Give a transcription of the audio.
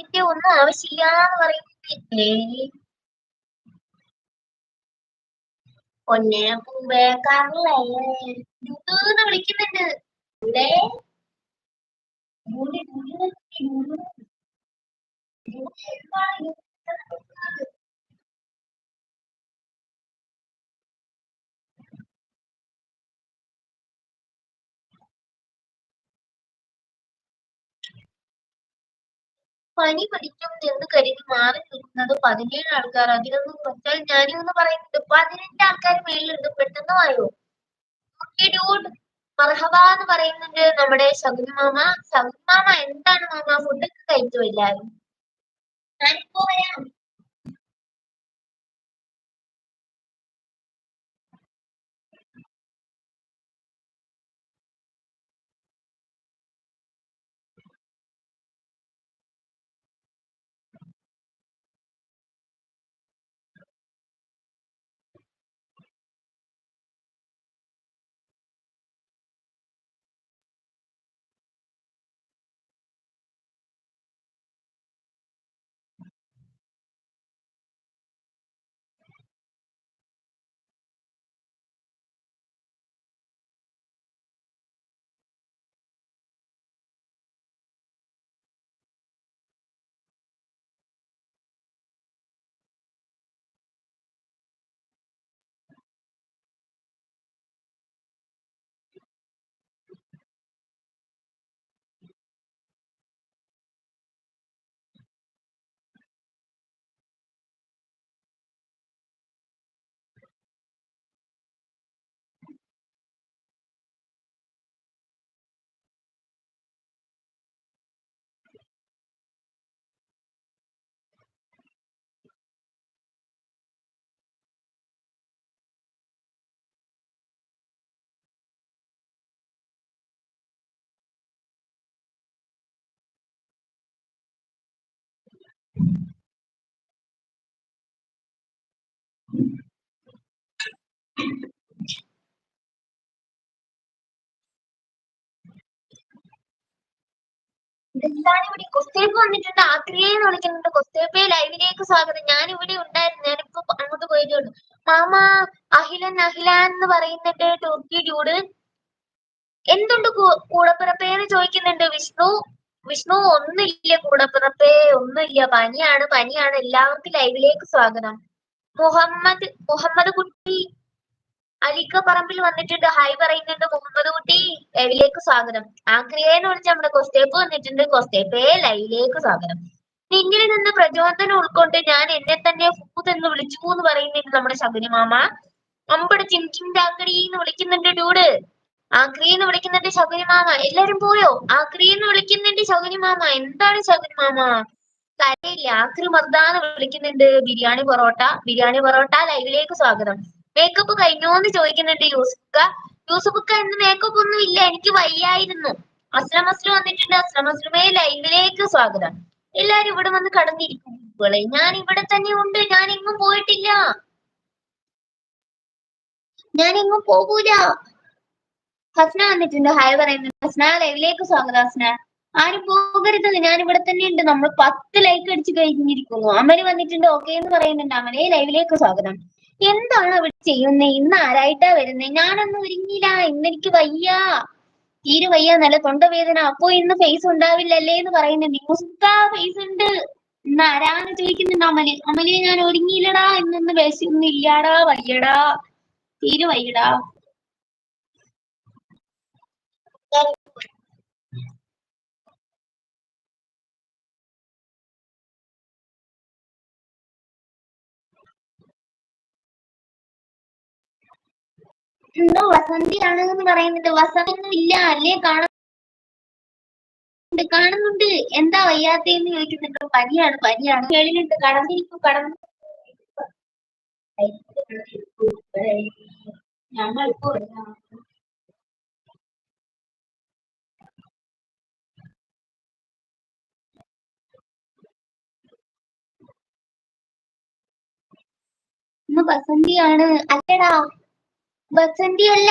അതിന്റെ ഒന്നും ആവശ്യമില്ല എന്ന് പറയുന്നില്ലേ പൊന്നെ പൂവേ വിളിക്കുന്നുണ്ട്. ഇവിടെ? പനി പിടിക്കും എന്ന് കരുതി മാറി നിൽക്കുന്നത് പതിനേഴ് ആൾക്കാർ. അതിലൊന്നും വെച്ചാൽ ഞാനും എന്ന് പറയുന്നുണ്ട്. പതിനെട്ട് ആൾക്കാർ മേളിലുണ്ട്. പെട്ടെന്ന് ഓക്കെ ഡ്യൂഡ് മർഹബ എന്ന് പറയുന്നുണ്ട് നമ്മുടെ ശകുനി മാമ. ശകുനി മാമ എന്താണ് മാമ? ഫുഡൊക്കെ കഴിച്ചോ എല്ലാരും ഞാനിപ്പോ വരാം. ഇതെന്താണ് ഇവിടെ കൊസ്തേപ്പ് വന്നിട്ടുണ്ട്. ആക്രിയെ എന്ന് വിളിക്കുന്നുണ്ട്. കൊസ്തേപ്പയെ ലൈവിലേക്ക് സ്വാഗതം. ഞാൻ ഇവിടെ ഉണ്ടായിരുന്നു. ഞാനിപ്പോ അങ്ങോട്ട് പോയതേ ഉള്ളൂ മാമ അഹിലൻ അഹിലാൻ എന്ന് പറയുന്നുണ്ട് ടോക്കി ഡ്യൂഡ് എന്തുണ്ട് പേര് ചോദിക്കുന്നുണ്ട് വിഷ്ണു? വിഷ്ണു ഒന്നുമില്ല കൂടപ്പിറപ്പേ ഒന്നുമില്ല. പനിയാണ് പനിയാണ്. എല്ലാവർക്കും ലൈവിലേക്ക് സ്വാഗതം. മുഹമ്മദ് മുഹമ്മദ് കുട്ടി അലിക്ക പറമ്പിൽ വന്നിട്ടുണ്ട്. ഹായ് പറയുന്നുണ്ട് മുഹമ്മദ് കുട്ടി. ലൈവിലേക്ക് സ്വാഗതം. ആക്രിയെന്ന് വിളിച്ച നമ്മുടെ കൊസ്റ്റേപ്പ് വന്നിട്ടുണ്ട്. കൊസ്റ്റേപ്പേ ലൈവിലേക്ക് സ്വാഗതം. നിന്നിൽ നിന്ന് പ്രചോദനം ഉൾക്കൊണ്ട് ഞാൻ എന്നെ തന്നെ ഫൂത് എന്ന് വിളിച്ചു എന്ന് പറയുന്നുണ്ട് നമ്മുടെ ശബരിമാമ. അമ്പട ചിം ചാക്കടി എന്ന് വിളിക്കുന്നുണ്ട് ഡൂഡ്. ആക്രി എന്ന് വിളിക്കുന്നുണ്ട് ശകുനി മാമ. എല്ലാരും പോയോ? ആക്രി എന്ന് വിളിക്കുന്നുണ്ട് ശകുനി മാമ. എന്താണ് ശകുനി മാമ? കരയില്ല. ആക്രി മർദ്ദാന്ന് വിളിക്കുന്നുണ്ട്. ബിരിയാണി പൊറോട്ട ബിരിയാണി പൊറോട്ട ലൈവിലേക്ക് സ്വാഗതം. മേക്കപ്പ് കഴിഞ്ഞോന്ന് ചോദിക്കുന്നുണ്ട് യൂസുഫക്ക യൂസുഫക്ക ഇന്ന് മേക്കപ്പ് ഒന്നും ഇല്ല. എനിക്ക് വയ്യായിരുന്നു. അസ്ലം അസ്ലം വന്നിട്ടുണ്ട്. അസ്ലം അസ്ലമേ ലൈവിലേക്ക് സ്വാഗതം. എല്ലാരും ഇവിടെ വന്ന് കടന്നിരിക്കും ഇപ്പോളെ ഞാൻ ഇവിടെ തന്നെ ഉണ്ട്. ഞാൻ എങ്ങും പോയിട്ടില്ല. ഞാൻ എങ്ങും പോകൂല. ഹസ്ന വന്നിട്ടുണ്ട്. ഹായ് പറയുന്നുണ്ട്. ഹസ്ന ലൈവിലേക്ക് സ്വാഗതം ഹസ്ന. ആരും പോകരുത്. ഞാൻ ഇവിടെ തന്നെ ഉണ്ട് നമ്മൾ പത്ത് ലൈക്ക് അടിച്ചു കഴിഞ്ഞിരിക്കുന്നു. അമര് വന്നിട്ടുണ്ട്. ഓക്കെ എന്ന് പറയുന്നുണ്ട്. അമരെ ലൈവിലേക്ക് സ്വാഗതം. എന്താണ് അവിടെ ചെയ്യുന്നത് ഇന്ന് ആരായിട്ടാ വരുന്നത് ഞാനൊന്നും ഒരുങ്ങിയില്ല. ഇന്ന് എനിക്ക് വയ്യ. തീരെ വയ്യ. നല്ല തൊണ്ടവേദന. അപ്പോ ഇന്ന് ഫേസ് ഉണ്ടാവില്ലല്ലേ എന്ന് പറയുന്നുണ്ട് മുസ്താ ഫേസ് ഉണ്ട്. ഇന്ന് ആരാന്ന് ചോദിക്കുന്നുണ്ട് അമൽ. അമൽ ഞാൻ ഒരുങ്ങിയില്ലടാ. ഇന്നൊന്ന് വിശയൊന്നും ഇല്ലാടാ വയ്യടാ. തീരെ വയ്യടാ. എന്തോ വസന്തിയാണെന്ന് പറയുന്നുണ്ട്. വസന്തൊന്നും ഇല്ല. അല്ലേ? കാണുന്നുണ്ട്. കാണുന്നുണ്ട്. എന്താ വയ്യാത്തേന്ന് ചോദിക്കുന്നുണ്ട് പനിയാണ് പനിയാണ്. വെളിയിലുണ്ട് കടന്നിരിക്കും കടന്നു. ഞങ്ങളിപ്പോ ഇന്ന് ബസന്തിയാണ്. അല്ലടാ ബസന്തി അല്ല